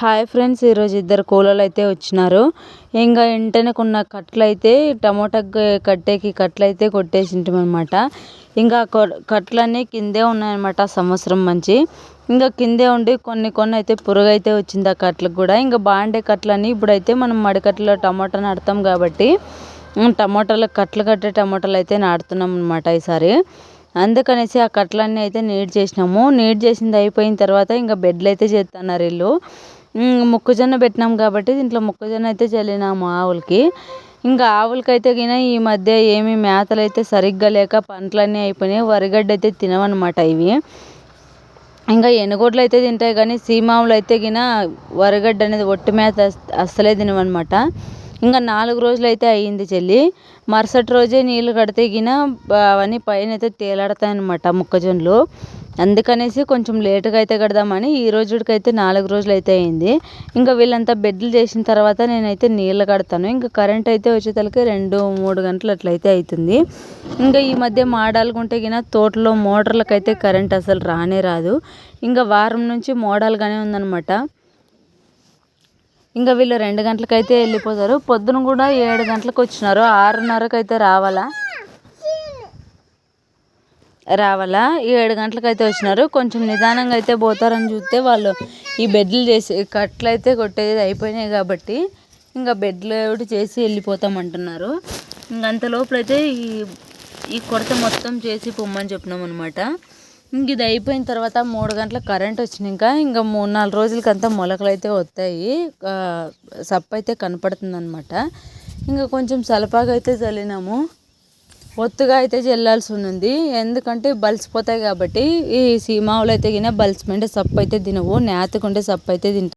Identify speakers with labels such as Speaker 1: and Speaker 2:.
Speaker 1: Hi friends ఈరోజు ఇద్దరు కూలర్లు అయితే వచ్చినారు. ఇంకా ఇంటనకున్న కట్లు అయితే టమోటా కట్టేకి కట్లు అయితే కొట్టేసింటాం అనమాట ఇంకా కట్లన్నీ కిందే ఉన్నాయన్నమాట సంవత్సరం మంచి. ఇంకా కిందే ఉండి కొన్ని కొన్ని అయితే పురుగైతే వచ్చింది ఆ కట్లకు కూడా. ఇంకా బాగుండే కట్లని ఇప్పుడైతే మనం మడికట్లో టమోటా నాడతాం కాబట్టి టమోటాలు కట్లు కట్టే టమోటాలు అయితే నాటుతున్నాం అనమాట ఈసారి. అందుకనేసి ఆ కట్లన్నీ అయితే నీట్ చేసినాము. నీట్ చేసింది అయిపోయిన తర్వాత ఇంకా బెడ్లు అయితే చేస్తున్నారు వీళ్ళు మొక్కజొన్న పెట్టినాం కాబట్టి దీంట్లో మొక్కజొన్న అయితే చల్లినాము ఆవులకి. ఇంకా ఆవులకైతే గిన ఈ మధ్య ఏమి మేతలు అయితే సరిగ్గా లేక పంటలన్నీ అయిపోయినాయి. వరిగడ్డ అయితే తినవన్నమాట ఇవి. ఇంకా ఎనుగోడ్లు అయితే తింటాయి కానీ సీమావులు అయితే గిన వరిగడ్డ అనేది ఒట్టి మేత అస్సలే తినవన్నమాట ఇంకా నాలుగు రోజులు అయితే అయ్యింది చెల్లి. మరుసటి రోజే నీళ్ళు కడితే గిన అవన్నీ పైన అయితే తేలాడతాయి అనమాట మొక్కజొన్నలు. అందుకనేసి కొంచెం లేటుగా అయితే కడదామని ఈ రోజుకైతే నాలుగు రోజులు అయితే అయింది. ఇంకా వీళ్ళంతా బెడ్లు చేసిన తర్వాత నేనైతే నీళ్ళు కడతాను. ఇంకా కరెంట్ అయితే వచ్చేతలకి రెండు మూడు గంటలు అట్లయితే అవుతుంది ఇంకా ఈ మధ్య మాడాలుకుంటే గిన తోటలో మోటార్లకైతే కరెంట్ అసలు రానే రాదు. ఇంకా వారం నుంచి మోడాలుగానే ఉందన్నమాట. ఇంకా వీళ్ళు రెండు గంటలకైతే వెళ్ళిపోతారు. పొద్దున కూడా ఏడు గంటలకు వచ్చినారు. ఆరున్నరకు అయితే రావాలా? రావాలా? ఏడు గంటలకు అయితే వచ్చినారు. కొంచెం నిదానంగా అయితే పోతారని చూస్తే వాళ్ళు ఈ బెడ్లు చేసి కట్లు అయితే కొట్టేది అయిపోయినాయి కాబట్టి ఇంకా బెడ్లు ఒకటి చేసి వెళ్ళిపోతామంటున్నారు. ఇంక అంత లోపలైతే ఈ ఈ కొరత మొత్తం చేసి పొమ్మని చెప్పినాం అనమాట ఇంక ఇది అయిపోయిన తర్వాత మూడు గంటలకు కరెంట్ వచ్చినాక ఇంకా మూడు నాలుగు రోజులకంతా మొలకలు అయితే వస్తాయి. సప్ప అయితే కనపడుతుంది అనమాట ఇంకా కొంచెం సలపాగా అయితే చల్లినాము ఒత్తుగా అయితే చల్లాల్సి ఉంది ఎందుకంటే బలిసిపోతాయి కాబట్టి ఈ సీమావులు అయితే గిన బలిసిపోయింటే సప్పు అయితే తినవు నేతకుంటే సప్పు అయితే తింటాయి